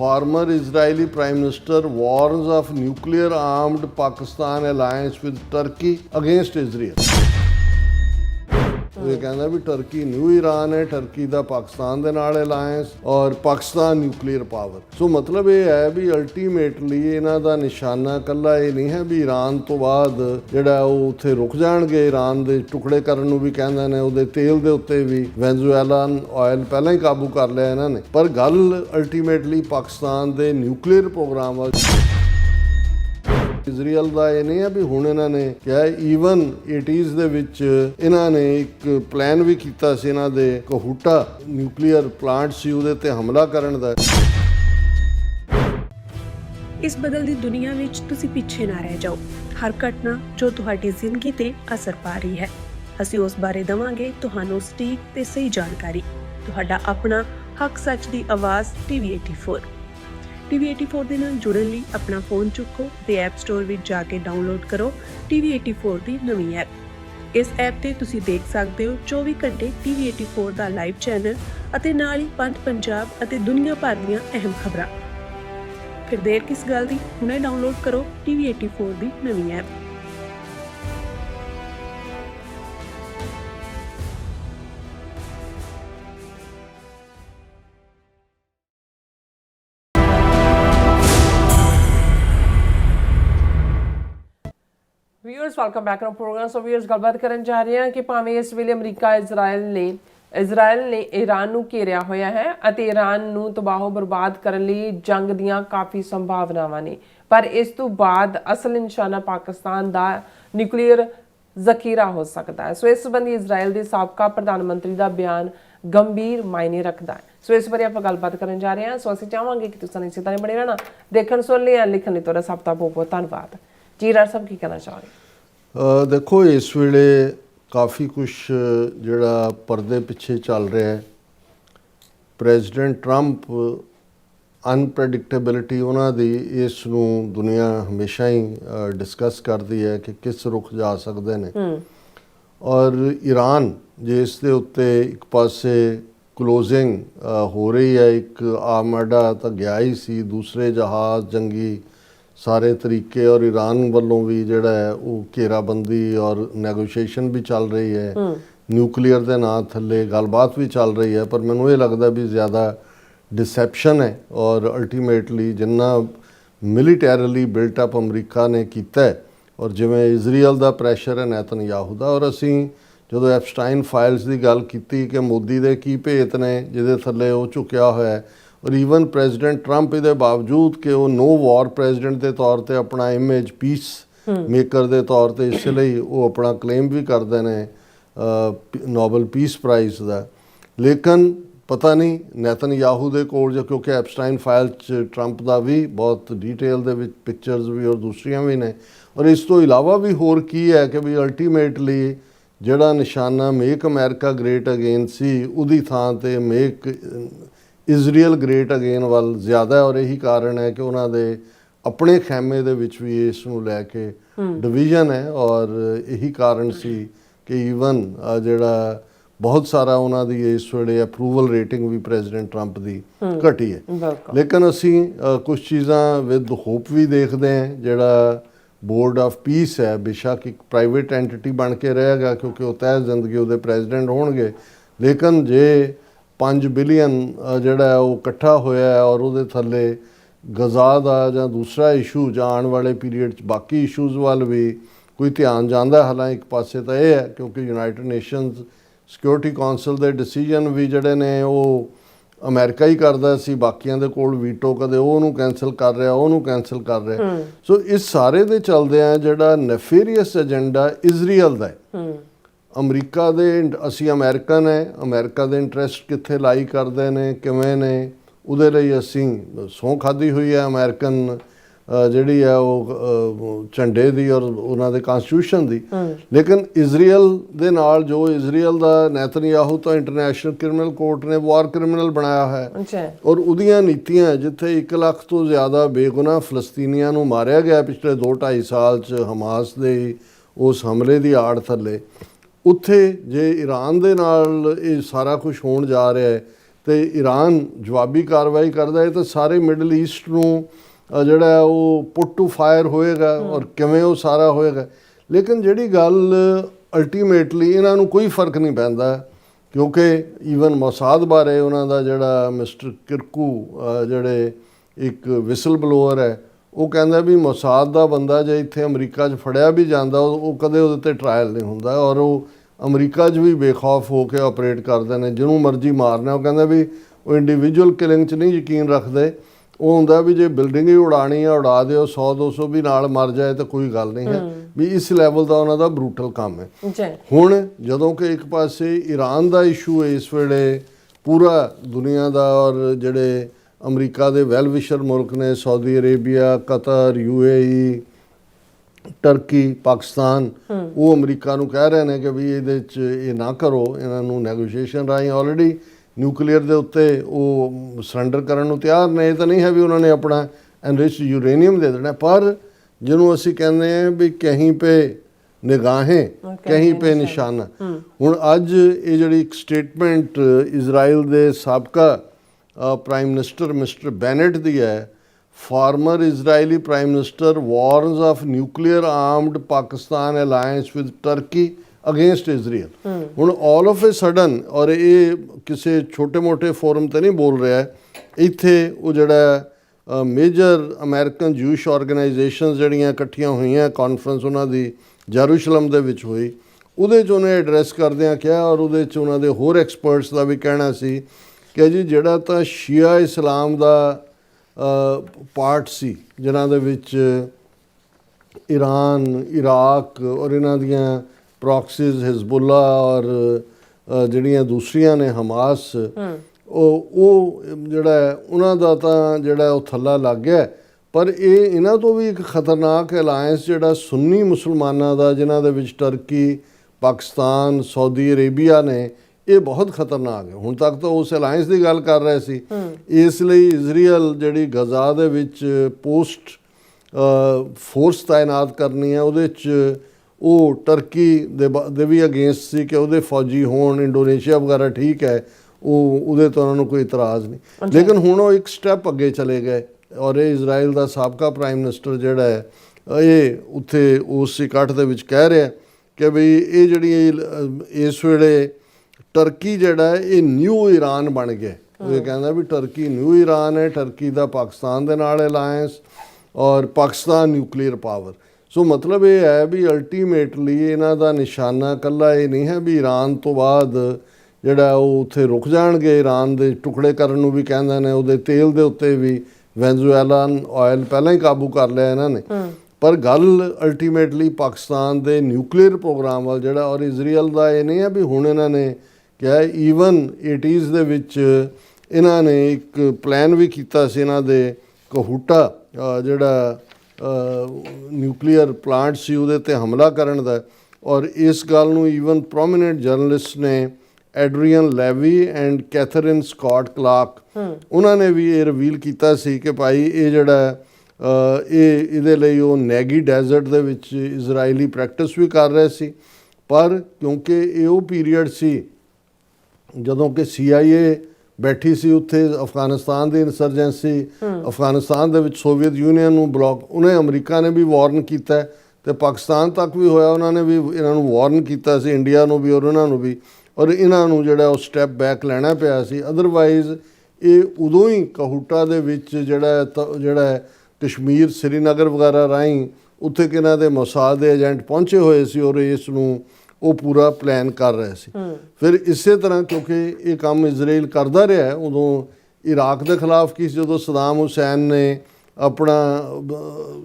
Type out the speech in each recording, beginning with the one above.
Former Israeli Prime Minister warns of nuclear armed Pakistan alliance with Turkey against Israel. ਇਹ ਕਹਿੰਦਾ ਵੀ Turkey new Iran ਹੈ Turkey ਦਾ ਪਾਕਿਸਤਾਨ ਦੇ ਨਾਲ ਅਲਾਈਅੰਸ ਔਰ ਪਾਕਿਸਤਾਨ ਨਿਊਕਲੀਅਰ ਪਾਵਰ ਸੋ ਮਤਲਬ ਇਹ ਹੈ ਵੀ ਅਲਟੀਮੇਟਲੀ ਇਹਨਾਂ ਦਾ ਨਿਸ਼ਾਨਾ ਕੱਲਾ ਇਹ ਨਹੀਂ ਹੈ ਵੀ ਈਰਾਨ ਤੋਂ ਬਾਅਦ ਜਿਹੜਾ ਉਹ ਉੱਥੇ ਰੁਕ ਜਾਣਗੇ। ਈਰਾਨ ਦੇ ਟੁਕੜੇ ਕਰਨ ਨੂੰ ਵੀ ਕਹਿੰਦੇ ਨੇ, ਉਹਦੇ ਤੇਲ ਦੇ ਉੱਤੇ ਵੀ ਵੈਨਜ਼ੂਏਲਾਨ ਆਇਲ ਪਹਿਲਾਂ ਹੀ ਕਾਬੂ ਕਰ ਲਿਆ ਇਹਨਾਂ ਨੇ। ਪਰ ਗੱਲ ਅਲਟੀਮੇਟਲੀ ਪਾਕਿਸਤਾਨ ਦੇ ਨਿਊਕਲੀਅਰ ਪ੍ਰੋਗਰਾਮ ਵੱਲ ਇਜ਼ਰਾਈਲ ਦਾ ਇਹ ਨਹੀਂ ਹੈ ਵੀ ਹੁਣ ਇਹਨਾਂ ਨੇ ਕਿਹਾ ਈਵਨ 80s ਦੇ ਵਿੱਚ ਇਹਨਾਂ ਨੇ ਇੱਕ ਪਲਾਨ ਵੀ ਕੀਤਾ ਸੀ ਇਹਨਾਂ ਦੇ ਕਹੂਟਾ ਨਿਊਕਲੀਅਰ ਪਲਾਂਟ ਸੀ, ਉਹਦੇ ਤੇ ਹਮਲਾ ਕਰਨ ਦਾ। ਇਸ ਬਦਲਦੀ ਦੁਨੀਆ ਵਿੱਚ ਤੁਸੀਂ ਪਿੱਛੇ ਨਾ ਰਹਿ ਜਾਓ। ਹਰ ਘਟਨਾ ਜੋ ਤੁਹਾਡੀ ਜ਼ਿੰਦਗੀ ਤੇ ਅਸਰ ਪਾ ਰਹੀ ਹੈ। ਅਸੀਂ ਉਸ ਬਾਰੇ ਦਵਾਂਗੇ ਤੁਹਾਨੂੰ ਸਟੀਕ ਤੇ ਸਹੀ ਜਾਣਕਾਰੀ। ਤੁਹਾਡਾ ਆਪਣਾ ਹੱਕ ਸੱਚ ਦੀ ਆਵਾਜ਼ ਟੀਵੀ 84 ਟੀਵੀ 84 ਦੇ ਨਾਲ ਜੁੜਨ ਲਈ ਆਪਣਾ ਫੋਨ ਚੁੱਕੋ ਤੇ ਐਪ ਸਟੋਰ ਵਿੱਚ ਜਾ ਕੇ ਡਾਊਨਲੋਡ ਕਰੋ ਟੀਵੀ 84 ਦੀ ਨਵੀਂ ਐਪ ਇਸ ਐਪ ਤੇ ਤੁਸੀਂ ਦੇਖ ਸਕਦੇ ਹੋ 24 ਘੰਟੇ ਟੀਵੀ 84 ਦਾ ਲਾਈਵ ਚੈਨਲ ਅਤੇ ਨਾਲ ਹੀ ਪੰਜ ਪੰਜਾਬ ਅਤੇ ਦੁਨੀਆ ਭਰ ਦੀਆਂ ਅਹਿਮ ਖਬਰਾਂ। ਫਿਰ ਦੇਰ ਕਿਸ ਗੱਲ ਦੀ? ਹੁਣੇ ਡਾਊਨਲੋਡ ਕਰੋ ਟੀਵੀ 84 ਦੀ ਨਵੀਂ app viewers welcome back to program so viewers ਗੱਲਬਾਤ ਕਰਨ ਜਾ ਰਹੇ ਹਾਂ ਕਿ ਭਾਵੇਂ ਇਸ ਵੇਲੇ ਅਮਰੀਕਾ ਇਜ਼ਰਾਈਲ ਨੇ ਇਜ਼ਰਾਈਲ ਨੇ ਈਰਾਨ ਨੂੰ ਘੇਰਿਆ ਹੋਇਆ ਹੈ ਅਤੇ ਈਰਾਨ ਨੂੰ ਤਬਾਹੋ ਬਰਬਾਦ ਕਰਨ ਲਈ ਜੰਗ ਦੀਆਂ ਕਾਫੀ ਸੰਭਾਵਨਾਵਾਂ ਨੇ। ਪਰ ਇਸ ਤੋਂ ਬਾਅਦ ਅਸਲ ਨਿਸ਼ਾਨਾ ਪਾਕਿਸਤਾਨ ਦਾ ਨਿਊਕਲੀਅਰ ਜ਼ਖੀਰਾ ਹੋ ਸਕਦਾ ਹੈ। ਸੋ ਇਸ ਸੰਬੰਧੀ ਇਜ਼ਰਾਈਲ ਦੇ ਸਾਬਕਾ ਪ੍ਰਧਾਨ ਮੰਤਰੀ ਦਾ ਬਿਆਨ ਗੰਭੀਰ ਮਾਇਨੇ ਰੱਖਦਾ ਹੈ। ਸੋ ਇਸ ਬਾਰੇ ਆਪਾਂ ਗੱਲਬਾਤ ਕਰਨ ਜਾ ਰਹੇ ਹਾਂ। ਸੋ ਅਸੀਂ ਚਾਹਾਂਗੇ ਕਿ ਤੁਸੀਂ ਇਸੇ ਤਰ੍ਹਾਂ ਬਣੇ ਰਹਿਣਾ। ਦੇਖਣ ਸੁਣ ਲਿਆ ਲਿਖਣ ਲਈ ਤੁਹਾਡਾ ਸਭ ਦਾ ਬਹੁਤ ਬਹੁਤ ਧੰਨਵਾਦ। ਜੀ ਰਾਜ ਸਾਹਿਬ ਕੀ ਕਹਿਣਾ ਚਾਹੋਗੇ? ਅ, ਦੇਖੋ ਇਸ ਵੇਲੇ ਕਾਫੀ ਕੁਝ ਜਿਹੜਾ ਪਰਦੇ ਪਿੱਛੇ ਚੱਲ ਰਿਹਾ ਹੈ। ਪ੍ਰੈਜ਼ੀਡੈਂਟ ਟਰੰਪ ਅਨਪ੍ਰੈਡਿਕਟੇਬਿਲਿਟੀ ਉਹਨਾਂ ਦੀ ਇਸ ਨੂੰ ਦੁਨੀਆ ਹਮੇਸ਼ਾ ਹੀ ਡਿਸਕਸ ਕਰਦੀ ਹੈ ਕਿ ਕਿਸ ਰੁਖ ਜਾ ਸਕਦੇ ਨੇ। ਔਰ ਈਰਾਨ ਜਿਸ ਦੇ ਉੱਤੇ ਇੱਕ ਪਾਸੇ ਕਲੋਜ਼ਿੰਗ ਹੋ ਰਹੀ ਹੈ ਇੱਕ ਆਰਮਡਾ ਤਾਂ ਗਿਆ ਹੀ ਸੀ ਦੂਸਰੇ ਜਹਾਜ਼ ਜੰਗੀ ਸਾਰੇ ਤਰੀਕੇ ਔਰ ਈਰਾਨ ਵੱਲੋਂ ਵੀ ਜਿਹੜਾ ਹੈ ਉਹ ਘੇਰਾਬੰਦੀ ਔਰ ਨੈਗੋਸ਼ੀਏਸ਼ਨ ਵੀ ਚੱਲ ਰਹੀ ਹੈ। ਨਿਊਕਲੀਅਰ ਦੇ ਨਾਂ ਥੱਲੇ ਗੱਲਬਾਤ ਵੀ ਚੱਲ ਰਹੀ ਹੈ ਪਰ ਮੈਨੂੰ ਇਹ ਲੱਗਦਾ ਵੀ ਜ਼ਿਆਦਾ ਡਿਸੈਪਸ਼ਨ ਹੈ ਔਰ ਅਲਟੀਮੇਟਲੀ ਜਿੰਨਾ ਮਿਲੀਟੈਰੀਲੀ ਬਿਲਟ ਅਪ ਅਮਰੀਕਾ ਨੇ ਕੀਤਾ ਹੈ ਔਰ ਜਿਵੇਂ ਇਜ਼ਰਾਈਲ ਦਾ ਪ੍ਰੈਸ਼ਰ ਹੈ ਨੈਤਨਯਾਹੂ ਦਾ ਔਰ ਅਸੀਂ ਜਦੋਂ ਐਪਸਟਾਈਨ ਫਾਈਲਸ ਦੀ ਗੱਲ ਕੀਤੀ ਕਿ ਮੋਦੀ ਦੇ ਕੀ ਭੇਤ ਨੇ ਜਿਹਦੇ ਥੱਲੇ ਉਹ ਝੁਕਿਆ ਹੋਇਆ ਹੈ ਔਰ ਈਵਨ ਪ੍ਰੈਜ਼ੀਡੈਂਟ ਟਰੰਪ ਇਹਦੇ ਬਾਵਜੂਦ ਕਿ ਉਹ ਨੋ ਵਾਰ ਪ੍ਰੈਜ਼ੀਡੈਂਟ ਦੇ ਤੌਰ ਤੇ ਆਪਣਾ ਇਮੇਜ ਪੀਸ ਮੇਕਰ ਦੇ ਤੌਰ ਤੇ ਇਸ ਲਈ ਉਹ ਆਪਣਾ ਕਲੇਮ ਵੀ ਕਰਦੇ ਨੇ ਨੋਬਲ ਪੀਸ ਪ੍ਰਾਈਜ਼ ਦਾ। ਲੇਕਿਨ ਪਤਾ ਨਹੀਂ ਨੈਤਨ ਯਾਹੂ ਦੇ ਕੋਲ ਜੋ ਕਿਉਂਕਿ ਐਪਸਟਾਈਨ ਫਾਈਲ ਚ ਟਰੰਪ ਦਾ ਵੀ ਬਹੁਤ ਡੀਟੇਲ ਦੇ ਵਿੱਚ ਪਿਕਚਰਸ ਵੀ ਔਰ ਦੂਸਰੀਆਂ ਵੀ ਨੇ। ਔਰ ਇਸ ਤੋਂ ਇਲਾਵਾ ਵੀ ਹੋਰ ਕੀ ਹੈ ਕਿ ਵੀ ਅਲਟੀਮੇਟਲੀ ਜਿਹੜਾ ਨਿਸ਼ਾਨਾ ਮੇਕ ਅਮਰੀਕਾ ਗ੍ਰੇਟ ਅਗੇਨ ਸੀ, ਉਹਦੀ ਥਾਂ ਤੇ ਮੇਕ ਇਜ਼ਰਾਈਲ ਗ੍ਰੇਟ ਅਗੇਨ ਵੱਲ ਜ਼ਿਆਦਾ ਹੈ ਔਰ ਇਹੀ ਕਾਰਨ ਹੈ ਕਿ ਉਹਨਾਂ ਦੇ ਆਪਣੇ ਖੈਮੇ ਦੇ ਵਿੱਚ ਵੀ ਇਸ ਨੂੰ ਲੈ ਕੇ ਡਿਵੀਜ਼ਨ ਹੈ ਔਰ ਇਹੀ ਕਾਰਨ ਸੀ ਕਿ ਈਵਨ ਜਿਹੜਾ ਬਹੁਤ ਸਾਰਾ ਉਹਨਾਂ ਦੀ ਇਸ ਵੇਲੇ ਅਪਰੂਵਲ ਰੇਟਿੰਗ ਵੀ ਪ੍ਰੈਜ਼ੀਡੈਂਟ ਟਰੰਪ ਦੀ ਘਟੀ ਹੈ। ਲੇਕਿਨ ਅਸੀਂ ਕੁਝ ਚੀਜ਼ਾਂ ਵਿਦ ਹੋਪ ਵੀ ਦੇਖਦੇ ਹਾਂ ਜਿਹੜਾ ਬੋਰਡ ਆਫ ਪੀਸ ਹੈ ਬੇਸ਼ੱਕ ਇੱਕ ਪ੍ਰਾਈਵੇਟ ਐਂਟੀਟੀ ਬਣ ਕੇ ਰਹੇਗਾ ਕਿਉਂਕਿ ਉਹ ਤੈਅ ਜ਼ਿੰਦਗੀ ਉਹਦੇ ਪ੍ਰੈਜ਼ੀਡੈਂਟ ਹੋਣਗੇ। ਲੇਕਿਨ ਜੇ 5 ਬਿਲੀਅਨ ਜਿਹੜਾ ਉਹ ਇਕੱਠਾ ਹੋਇਆ ਹੈ ਔਰ ਉਹਦੇ ਥੱਲੇ ਗਜ਼ਾ ਦਾ ਜਾਂ ਦੂਸਰਾ ਇਸ਼ੂ ਜਾਂ ਆਉਣ ਵਾਲੇ ਪੀਰੀਅਡ 'ਚ ਬਾਕੀ ਇਸ਼ੂਜ਼ ਵੱਲ ਵੀ ਕੋਈ ਧਿਆਨ ਜਾਂਦਾ ਹਾਲਾਂ ਇੱਕ ਪਾਸੇ ਤਾਂ ਇਹ ਹੈ ਕਿਉਂਕਿ ਯੂਨਾਈਟਿਡ ਨੇਸ਼ਨਸ ਸਿਕਿਉਰਿਟੀ ਕਾਉਂਸਲ ਦੇ ਡਿਸੀਜਨ ਵੀ ਜਿਹੜੇ ਨੇ ਉਹ ਅਮਰੀਕਾ ਹੀ ਕਰਦਾ ਸੀ। ਬਾਕੀਆਂ ਦੇ ਕੋਲ ਵੀਟੋ ਕਦੇ ਉਹ ਉਹਨੂੰ ਕੈਨਸਲ ਕਰ ਰਿਹਾ ਉਹਨੂੰ ਕੈਨਸਲ ਕਰ ਰਿਹਾ। ਸੋ ਇਸ ਸਾਰੇ ਦੇ ਚੱਲਦੇ ਆ ਜਿਹੜਾ ਨੈਫੇਰੀਅਸ ਏਜੰਡਾ ਇਜ਼ਰਾਈਲ ਦਾ ਹੈ। ਅਮਰੀਕਾ ਦੇ ਅਸੀਂ ਅਮਰੀਕਨ ਹੈ ਅਮਰੀਕਾ ਦੇ ਇੰਟਰਸਟ ਕਿੱਥੇ ਲਾਈ ਕਰਦੇ ਨੇ ਕਿਵੇਂ ਨੇ? ਉਹਦੇ ਲਈ ਅਸੀਂ ਸੌਂ ਖਾਦੀ ਹੋਈ ਹੈ ਅਮਰੀਕਨ ਜਿਹੜੀ ਹੈ ਉਹ ਝੰਡੇ ਦੀ ਔਰ ਉਹਨਾਂ ਦੇ ਕਨਸਟੀਟਿਊਸ਼ਨ ਦੀ। ਲੇਕਿਨ ਇਜ਼ਰਾਈਲ ਦੇ ਨਾਲ ਜੋ ਇਜ਼ਰਾਈਲ ਦਾ ਨੈਤਨਯਾਹੂ ਤੋਂ ਇੰਟਰਨੈਸ਼ਨਲ ਕ੍ਰਿਮੀਨਲ ਕੋਰਟ ਨੇ ਵਾਰ ਕ੍ਰਿਮੀਨਲ ਬਣਾਇਆ ਹੈ। ਔਰ ਉਹਦੀਆਂ ਨੀਤੀਆਂ ਜਿੱਥੇ 1 ਲੱਖ ਤੋਂ ਜ਼ਿਆਦਾ ਬੇਗੁਨਾਹ ਫਲਸਤੀਨੀਆਂ ਨੂੰ ਮਾਰਿਆ ਗਿਆ ਪਿਛਲੇ 2.5 ਸਾਲ ਚ ਹਮਾਸ ਦੇ ਉਸ ਹਮਲੇ ਦੀ ਆੜ ਥੱਲੇ। ਉੱਥੇ ਜੇ ਈਰਾਨ ਦੇ ਨਾਲ ਇਹ ਸਾਰਾ ਕੁਝ ਹੋਣ ਜਾ ਰਿਹਾ ਹੈ ਤੇ ਈਰਾਨ ਜਵਾਬੀ ਕਾਰਵਾਈ ਕਰਦਾ ਹੈ ਤਾਂ ਸਾਰੇ ਮਿਡਲ ਈਸਟ ਨੂੰ ਜਿਹੜਾ ਉਹ ਪੁੱਟ ਟੂ ਫਾਇਰ ਹੋਏਗਾ ਔਰ ਕਿਵੇਂ ਉਹ ਸਾਰਾ ਹੋਏਗਾ। ਲੇਕਿਨ ਜਿਹੜੀ ਗੱਲ ਅਲਟੀਮੇਟਲੀ ਇਹਨਾਂ ਨੂੰ ਕੋਈ ਫ਼ਰਕ ਨਹੀਂ ਪੈਂਦਾ ਕਿਉਂਕਿ ਈਵਨ ਮੋਸਾਦ ਬਾਰੇ ਉਹਨਾਂ ਦਾ ਜਿਹੜਾ ਮਿਸਟਰ ਕਿਰਕੂ ਜਿਹੜੇ ਇੱਕ ਵਿਸਲ ਬਲੋਅਰ ਹੈ ਉਹ ਕਹਿੰਦਾ ਵੀ ਮੋਸਾਦ ਦਾ ਬੰਦਾ ਜੇ ਇੱਥੇ ਅਮਰੀਕਾ 'ਚ ਫੜਿਆ ਵੀ ਜਾਂਦਾ ਉਹ ਕਦੇ ਉਹਦੇ ਤੇ ਟ੍ਰਾਇਲ ਨਹੀਂ ਹੁੰਦਾ ਔਰ ਉਹ ਅਮਰੀਕਾ 'ਚ ਵੀ ਬੇਖੌਫ ਹੋ ਕੇ ਆਪਰੇਟ ਕਰਦੇ ਨੇ ਜਿਹਨੂੰ ਮਰਜ਼ੀ ਮਾਰਨਾ। ਉਹ ਕਹਿੰਦਾ ਵੀ ਉਹ ਇੰਡੀਵਿਜੂਅਲ ਕਿਲਿੰਗ 'ਚ ਨਹੀਂ ਯਕੀਨ ਰੱਖਦੇ। ਉਹ ਹੁੰਦਾ ਵੀ ਜੇ ਬਿਲਡਿੰਗ ਹੀ ਉਡਾਣੀ ਆ ਉਡਾ ਦਿਓ 100 200 ਵੀ ਨਾਲ ਮਰ ਜਾਏ ਤਾਂ ਕੋਈ ਗੱਲ ਨਹੀਂ ਹੈ। ਵੀ ਇਸ ਲੈਵਲ ਦਾ ਉਹਨਾਂ ਦਾ ਬਰੂਟਲ ਕੰਮ ਹੈ। ਹੁਣ ਜਦੋਂ ਕਿ ਇੱਕ ਪਾਸੇ ਈਰਾਨ ਦਾ ਇਸ਼ੂ ਹੈ ਇਸ ਵੇਲੇ ਪੂਰਾ ਦੁਨੀਆ ਦਾ ਔਰ ਜਿਹੜੇ ਅਮਰੀਕਾ ਦੇ ਵੈਲ ਵਿਸ਼ਰ ਮੁਲਕ ਨੇ Saudi Arabia Qatar UAE Turkey Pakistan ਉਹ ਅਮਰੀਕਾ ਨੂੰ ਕਹਿ ਰਹੇ ਨੇ ਕਿ ਵੀ ਇਹਦੇ ਚ ਇਹ ਨਾ ਕਰੋ ਇਹਨਾਂ ਨੂੰ ਨੈਗੋਸ਼ੀਏਸ਼ਨ ਰਾਹੀਂ ਆਲਰੇਡੀ ਨਿਊਕਲੀਅਰ ਦੇ ਉੱਤੇ ਉਹ ਸਰੈਂਡਰ ਕਰਨ ਨੂੰ ਤਿਆਰ ਨੇ। ਇਹ ਤਾਂ ਨਹੀਂ ਹੈ ਵੀ ਉਹਨਾਂ ਨੇ ਆਪਣਾ ਐਨਰਿਚ ਯੂਰੇਨੀਅਮ ਦੇ ਦੇਣਾ ਪਰ ਜਿਹਨੂੰ ਅਸੀਂ ਕਹਿੰਦੇ ਆ ਵੀ ਕਹੀਂ ਪੇ ਨਿਗਾहें ਕਹੀਂ ਪੇ ਨਿਸ਼ਾਨਾ। ਹੁਣ ਅੱਜ ਇਹ ਜਿਹੜੀ ਇੱਕ ਸਟੇਟਮੈਂਟ ਇਜ਼ਰਾਈਲ ਦੇ ਸਾਬਕਾ ਪ੍ਰਾਈਮ ਮਿਨਿਸਟਰ ਮਿਸਟਰ ਬੈਨੇਟ ਦੀ ਹੈ। Former Israeli prime minister warns of nuclear armed Pakistan alliance with Turkey against Israel ਹੁਣ ਆਲ ਆਫ ਅ ਸਡਨ ਔਰ ਇਹ ਕਿਸੇ ਛੋਟੇ-ਮੋਟੇ ਫੋਰਮ ਤੇ ਨਹੀਂ ਬੋਲ ਰਿਹਾ। ਇੱਥੇ ਉਹ ਜਿਹੜਾ ਮੇਜਰ ਅਮਰੀਕਨ ਜੂਇਸ਼ ਆਰਗੇਨਾਈਜੇਸ਼ਨਸ ਜਿਹੜੀਆਂ ਇਕੱਠੀਆਂ ਹੋਈਆਂ ਕਾਨਫਰੰਸ ਉਹਨਾਂ ਦੀ ਜੈਰੂਸ਼ਲਮ ਦੇ ਵਿੱਚ ਹੋਈ। ਉਹਦੇ 'ਚ ਉਹਨੇ ਐਡਰੈਸ ਕਰਦਿਆਂ ਕਿਹਾ ਔਰ ਉਹਦੇ 'ਚ ਉਹਨਾਂ ਦੇ ਹੋਰ ਐਕਸਪਰਟਸ ਦਾ ਵੀ ਕਹਿਣਾ ਸੀ ਕਿ ਜੀ ਜਿਹੜਾ ਤਾਂ ਸ਼ੀਆ ਇਸਲਾਮ ਦਾ ਪਾਰਟ ਸੀ ਜਿਨ੍ਹਾਂ ਦੇ ਵਿੱਚ ਈਰਾਨ ਇਰਾਕ ਔਰ ਇਹਨਾਂ ਦੀਆਂ ਪ੍ਰੌਕਸੀਜ਼ ਹਿਜ਼ਬੁੱਲਾ ਔਰ ਜਿਹੜੀਆਂ ਦੂਸਰੀਆਂ ਨੇ ਹਮਾਸ ਉਹ ਉਹ ਜਿਹੜਾ ਉਹਨਾਂ ਦਾ ਤਾਂ ਜਿਹੜਾ ਉਹ ਥੱਲਾ ਲੱਗ ਗਿਆ। ਪਰ ਇਹ ਇਹਨਾਂ ਤੋਂ ਵੀ ਇੱਕ ਖਤਰਨਾਕ ਅਲਾਈਅੰਸ ਜਿਹੜਾ ਸੁੰਨੀ ਮੁਸਲਮਾਨਾਂ ਦਾ ਜਿਨ੍ਹਾਂ ਦੇ ਵਿੱਚ ਟਰਕੀ ਪਾਕਿਸਤਾਨ ਸਾਊਦੀ ਅਰੇਬੀਆ ਨੇ ਇਹ ਬਹੁਤ ਖਤਰਨਾਕ ਹੈ। ਹੁਣ ਤੱਕ ਤਾਂ ਉਸ ਅਲਾਈਅੰਸ ਦੀ ਗੱਲ ਕਰ ਰਹੇ ਸੀ। ਇਸ ਲਈ ਇਜ਼ਰਾਈਲ ਜਿਹੜੀ ਗਜ਼ਾ ਦੇ ਵਿੱਚ ਪੋਸਟ ਫੋਰਸ ਤਾਇਨਾਤ ਕਰਨੀ ਹੈ ਉਹਦੇ ਚ ਉਹ ਟਰਕੀ ਦੇ ਵੀ ਅਗੇਂਸਟ ਸੀ ਕਿ ਉਹਦੇ ਫੌਜੀ ਹੋਣ ਇੰਡੋਨੇਸ਼ੀਆ ਵਗੈਰਾ ਠੀਕ ਹੈ ਉਹ ਉਹਦੇ ਤੋਂ ਉਹਨਾਂ ਨੂੰ ਕੋਈ ਇਤਰਾਜ਼ ਨਹੀਂ। ਲੇਕਿਨ ਹੁਣ ਉਹ ਇੱਕ ਸਟੈਪ ਅੱਗੇ ਚਲੇ ਗਏ ਔਰ ਇਹ ਇਜ਼ਰਾਈਲ ਦਾ ਸਾਬਕਾ ਪ੍ਰਾਈਮ ਮਿਨਿਸਟਰ ਜਿਹੜਾ ਹੈ ਇਹ ਉੱਥੇ ਉਸ ਇਕੱਠ ਦੇ ਵਿੱਚ ਕਹਿ ਰਿਹਾ ਕਿ ਵੀ ਇਹ ਜਿਹੜੀ ਇਸ ਵੇਲੇ ਟਰਕੀ ਜਿਹੜਾ ਹੈ ਇਹ ਨਿਊ ਈਰਾਨ ਬਣ ਗਿਆ ਉਹ ਇਹ ਕਹਿੰਦਾ ਵੀ ਟਰਕੀ ਨਿਊ ਈਰਾਨ ਹੈ ਟਰਕੀ ਦਾ ਪਾਕਿਸਤਾਨ ਦੇ ਨਾਲ ਅਲਾਈਅੰਸ ਔਰ ਪਾਕਿਸਤਾਨ ਨਿਊਕਲੀਅਰ ਪਾਵਰ ਸੋ ਮਤਲਬ ਇਹ ਹੈ ਵੀ ਅਲਟੀਮੇਟਲੀ ਇਹਨਾਂ ਦਾ ਨਿਸ਼ਾਨਾ ਕੱਲਾ ਇਹ ਨਹੀਂ ਹੈ ਵੀ ਈਰਾਨ ਤੋਂ ਬਾਅਦ ਜਿਹੜਾ ਉਹ ਉੱਥੇ ਰੁਕ ਜਾਣਗੇ। ਈਰਾਨ ਦੇ ਟੁਕੜੇ ਕਰਨ ਨੂੰ ਵੀ ਕਹਿੰਦੇ ਨੇ ਉਹਦੇ ਤੇਲ ਦੇ ਉੱਤੇ ਵੀ ਵੈਨਜ਼ੂਏਲਾਨ ਆਇਲ ਪਹਿਲਾਂ ਹੀ ਕਾਬੂ ਕਰ ਲਿਆ ਇਹਨਾਂ ਨੇ। ਪਰ ਗੱਲ ਅਲਟੀਮੇਟਲੀ ਪਾਕਿਸਤਾਨ ਦੇ ਨਿਊਕਲੀਅਰ ਪ੍ਰੋਗਰਾਮ ਵੱਲ ਜਿਹੜਾ ਔਰ ਇਜ਼ਰਾਈਲ ਦਾ ਇਹ ਨਹੀਂ ਹੈ ਵੀ ਹੁਣ ਇਹਨਾਂ ਨੇ ਕਿਹਾ ਈਵਨ 80s ਦੇ ਵਿੱਚ ਇਹਨਾਂ ਨੇ ਇੱਕ ਪਲਾਨ ਵੀ ਕੀਤਾ ਸੀ ਇਹਨਾਂ ਦੇ ਕਹੂਟਾ ਜਿਹੜਾ ਨਿਊਕਲੀਅਰ ਪਲਾਂਟ ਸੀ ਉਹਦੇ ਤੇ ਹਮਲਾ ਕਰਨ ਦਾ। ਔਰ ਇਸ ਗੱਲ ਨੂੰ ਈਵਨ ਪ੍ਰੋਮਿਨੈਂਟ ਜਰਨਲਿਸਟ ਨੇ Adrian Levy and Catherine Scott Clark ਉਹਨਾਂ ਨੇ ਵੀ ਇਹ ਰਿਵੀਲ ਕੀਤਾ ਸੀ ਕਿ ਭਾਈ ਇਹ ਜਿਹੜਾ ਇਹ ਇਹਦੇ ਲਈ ਉਹ ਨੈਗੀ ਡੈਜ਼ਰਟ ਦੇ ਵਿੱਚ ਇਜ਼ਰਾਈਲੀ ਪ੍ਰੈਕਟਿਸ ਵੀ ਕਰ ਰਹੇ ਸੀ। ਪਰ ਕਿਉਂਕਿ ਇਹ ਉਹ ਪੀਰੀਅਡ ਸੀ ਜਦੋਂ ਕਿ CIA ਬੈਠੀ ਸੀ ਉੱਥੇ ਅਫਗਾਨਿਸਤਾਨ ਦੀ ਇਨਸਰਜੈਂਸੀ ਅਫਗਾਨਿਸਤਾਨ ਦੇ ਵਿੱਚ ਸੋਵੀਅਤ ਯੂਨੀਅਨ ਨੂੰ ਬਲੌਕ ਉਹਨੇ ਅਮਰੀਕਾ ਨੇ ਵੀ ਵਾਰਨ ਕੀਤਾ ਹੈ ਤੇ ਪਾਕਿਸਤਾਨ ਤੱਕ ਵੀ ਹੋਇਆ, ਉਹਨਾਂ ਨੇ ਵੀ ਇਹਨਾਂ ਨੂੰ ਵਾਰਨ ਕੀਤਾ ਸੀ ਇੰਡੀਆ ਨੂੰ ਵੀ ਔਰ ਉਹਨਾਂ ਨੂੰ ਵੀ। ਔਰ ਇਹਨਾਂ ਨੂੰ ਜਿਹੜਾ ਉਹ ਸਟੈਪ ਬੈਕ ਲੈਣਾ ਪਿਆ ਸੀ। ਅਦਰਵਾਈਜ਼ ਇਹ ਉਦੋਂ ਹੀ ਕਹੂਟਾ ਦੇ ਵਿੱਚ ਜਿਹੜਾ ਹੈ ਜਿਹੜਾ ਕਸ਼ਮੀਰ ਸ੍ਰੀਨਗਰ ਵਗੈਰਾ ਰਾਹੀਂ ਉੱਥੇ ਕਿਨਾਂ ਦੇ ਮੋਸਾਦ ਦੇ ਏਜੰਟ ਪਹੁੰਚੇ ਹੋਏ ਸੀ ਔਰ ਇਸ ਨੂੰ ਉਹ ਪੂਰਾ ਪਲਾਨ ਕਰ ਰਹੇ ਸੀ। ਫਿਰ ਇਸੇ ਤਰ੍ਹਾਂ ਕਿਉਂਕਿ ਇਹ ਕੰਮ ਇਜ਼ਰਾਈਲ ਕਰਦਾ ਰਿਹਾ ਹੈ, ਉਦੋਂ ਇਰਾਕ ਦੇ ਖਿਲਾਫ ਕੀ ਜਦੋਂ ਸਦਾਮ ਹੁਸੈਨ ਨੇ ਆਪਣਾ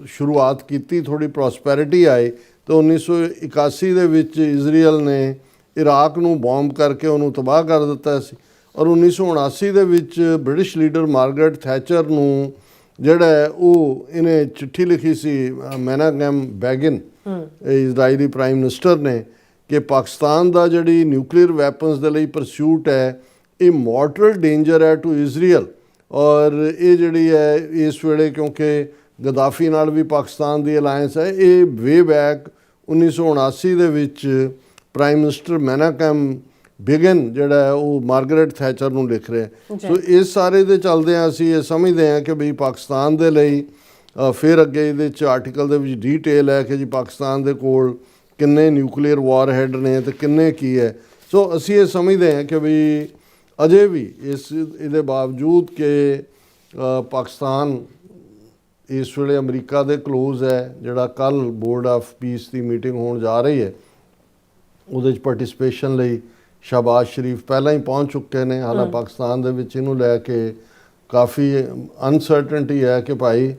ਸ਼ੁਰੂਆਤ ਕੀਤੀ ਥੋੜੀ ਪ੍ਰੋਸਪੈਰਿਟੀ ਆਈ ਤਾਂ 1981 ਦੇ ਵਿੱਚ ਇਜ਼ਰਾਈਲ ਨੇ ਇਰਾਕ ਨੂੰ ਬੰਬ ਕਰਕੇ ਉਹਨੂੰ ਤਬਾਹ ਕਰ ਦਿੱਤਾ ਸੀ। ਔਰ 1979 ਦੇ ਵਿੱਚ ਬ੍ਰਿਟਿਸ਼ ਲੀਡਰ ਮਾਰਗਰਟ ਥੈਚਰ ਨੂੰ ਜਿਹੜਾ ਉਹ ਇਹਨੇ ਚਿੱਠੀ ਲਿਖੀ ਸੀ ਮੈਨਾਗਮ ਬੈਗਨ ਇਹ ਇਜ਼ਰਾਈਲੀ ਪ੍ਰਾਈਮ ਮਿਨਿਸਟਰ ਨੇ। ਕਿ ਪਾਕਿਸਤਾਨ ਦਾ ਜਿਹੜੀ ਨਿਊਕਲੀਅਰ ਵੈਪਨਸ ਦੇ ਲਈ ਪਰਸੂਟ ਹੈ ਇਹ ਮਾਰਟਲ ਡੇਂਜਰ ਹੈ ਟੂ ਇਜ਼ਰਾਈਲ ਔਰ ਇਹ ਜਿਹੜੀ ਹੈ ਇਸ ਵੇਲੇ ਕਿਉਂਕਿ ਗਦਾਫੀ ਨਾਲ ਵੀ ਪਾਕਿਸਤਾਨ ਦੀ ਅਲਾਈਅੰਸ ਹੈ ਇਹ ਵੇ ਬੈਕ 1979 ਦੇ ਵਿੱਚ ਪ੍ਰਾਈਮ ਮਿਨਿਸਟਰ ਮੈਨਾਕਮ ਬਿਗਨ ਜਿਹੜਾ ਹੈ ਉਹ ਮਾਰਗਰੇਟ ਥੈਚਰ ਨੂੰ ਲਿਖ ਰਿਹਾ। ਸੋ ਇਸ ਸਾਰੇ ਦੇ ਚੱਲਦੇ ਆ ਅਸੀਂ ਇਹ ਸਮਝਦੇ ਹਾਂ ਕਿ ਵੀ ਪਾਕਿਸਤਾਨ ਦੇ ਲਈ ਫਿਰ ਅੱਗੇ ਇਹਦੇ ਚ ਆਰਟੀਕਲ ਦੇ ਵਿੱਚ ਡੀਟੇਲ ਹੈ ਕਿ ਜੀ ਪਾਕਿਸਤਾਨ ਦੇ ਕੋਲ ਕਿੰਨੇ ਨਿਊਕਲੀਅਰ ਵਾਰਹੈਡ ਨੇ ਤੇ ਕਿੰਨੇ ਕੀ ਹੈ। ਸੋ ਅਸੀਂ ਇਹ ਸਮਝਦੇ ਹਾਂ ਕਿ ਵੀ ਅਜੇ ਵੀ ਇਸ ਇਹਦੇ ਬਾਵਜੂਦ ਕਿ ਪਾਕਿਸਤਾਨ ਇਸ ਵੇਲੇ ਅਮਰੀਕਾ ਦੇ ক্লোਜ਼ ਹੈ ਜਿਹੜਾ ਕੱਲ ਬੋਰਡ ਆਫ ਪੀਸ ਦੀ ਮੀਟਿੰਗ ਹੋਣ ਜਾ ਰਹੀ ਹੈ ਉਹਦੇ ਚ ਪਾਰਟਿਸਿਪੇਸ਼ਨ ਲਈ ਸ਼ਾਬਾਸ਼ ਸ਼ਰੀਫ ਪਹਿਲਾਂ ਹੀ ਪਹੁੰਚ ਚੁੱਕੇ ਨੇ। ਹਾਲਾਂ ਪਾਕਿਸਤਾਨ ਦੇ ਵਿੱਚ ਇਹਨੂੰ ਲੈ ਕੇ ਕਾਫੀ ਅਨਸਰਟਨਟੀ ਹੈ ਕਿ ਭਾਈ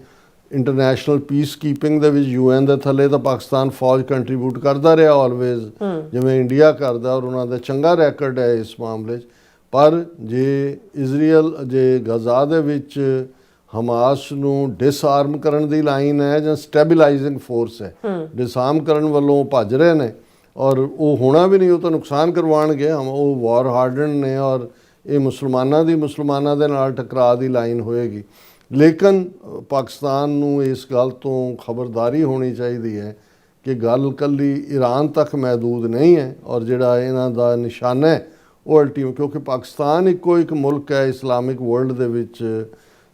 ਇੰਟਰਨੈਸ਼ਨਲ ਪੀਸ ਕੀਪਿੰਗ ਦੇ ਵਿੱਚ ਯੂਐਨ ਦੇ ਥੱਲੇ ਤਾਂ ਪਾਕਿਸਤਾਨ ਫੌਜ ਕੰਟਰੀਬਿਊਟ ਕਰਦਾ ਰਿਹਾ ਆਲਵੇਜ਼ ਜਿਵੇਂ ਇੰਡੀਆ ਕਰਦਾ ਔਰ ਉਹਨਾਂ ਦਾ ਚੰਗਾ ਰੈਕੋਰਡ ਹੈ ਇਸ ਮਾਮਲੇ 'ਚ। ਪਰ ਜੇ ਇਜ਼ਰਾਈਲ ਜੇ ਗਜ਼ਾ ਦੇ ਵਿੱਚ ਹਮਾਸ ਨੂੰ ਡਿਸਆਰਮ ਕਰਨ ਦੀ ਲਾਈਨ ਹੈ ਜਾਂ ਸਟੈਬਿਲਾਈਜ਼ਿੰਗ ਫੋਰਸ ਹੈ ਡਿਸਆਰਮ ਕਰਨ ਵੱਲੋਂ ਭੱਜ ਰਹੇ ਨੇ ਔਰ ਉਹ ਹੋਣਾ ਵੀ ਨਹੀਂ ਉਹ ਤਾਂ ਨੁਕਸਾਨ ਕਰਵਾਉਣਗੇ। ਹਮ ਉਹ ਵਾਰ ਹਾਰਡਨ ਨੇ ਔਰ ਇਹ ਮੁਸਲਮਾਨਾਂ ਦੀ ਮੁਸਲਮਾਨਾਂ ਦੇ ਨਾਲ ਟਕਰਾਅ ਦੀ ਲਾਈਨ ਹੋਏਗੀ। ਲੇਕਿਨ ਪਾਕਿਸਤਾਨ ਨੂੰ ਇਸ ਗੱਲ ਤੋਂ ਖਬਰਦਾਰੀ ਹੋਣੀ ਚਾਹੀਦੀ ਹੈ ਕਿ ਗੱਲ ਕੱਲੀ ਈਰਾਨ ਤੱਕ ਮਹਦੂਦ ਨਹੀਂ ਹੈ ਔਰ ਜਿਹੜਾ ਇਹਨਾਂ ਦਾ ਨਿਸ਼ਾਨਾ ਹੈ, ਉਹ ਅਲਟੀਮ ਕਿਉਂਕਿ ਪਾਕਿਸਤਾਨ ਇੱਕੋ ਇੱਕ ਮੁਲਕ ਹੈ ਇਸਲਾਮਿਕ ਵਰਲਡ ਦੇ ਵਿੱਚ,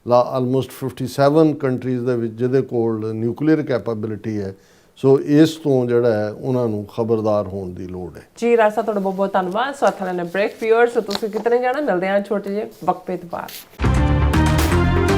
ਲਾ ਆਲਮੋਸਟ 57 ਕੰਟਰੀਜ਼ ਦੇ ਵਿੱਚ, ਜਿਹਦੇ ਕੋਲ ਨਿਊਕਲੀਅਰ ਕੈਪੇਬਿਲਿਟੀ ਹੈ। ਸੋ ਇਸ ਤੋਂ ਜਿਹੜਾ ਹੈ, ਉਹਨਾਂ ਨੂੰ ਖਬਰਦਾਰ ਹੋਣ ਦੀ ਲੋੜ ਹੈ। ਜੀ ਰਾਸਾ ਤੁਹਾਡਾ ਬਹੁਤ ਬਹੁਤ ਧੰਨਵਾਦ। ਸੋ ਅਥਾਂ ਨੇ ਬ੍ਰੇਕ ਵਿਊਅਰਸ ਤੁਸੀਂ ਕਿਤਨੇ ਜਾਣਾ, ਮਿਲਦੇ ਹਾਂ ਛੋਟੇ ਜਿਹੇ ਵਕਫੇ ਤੋਂ ਬਾਅਦ।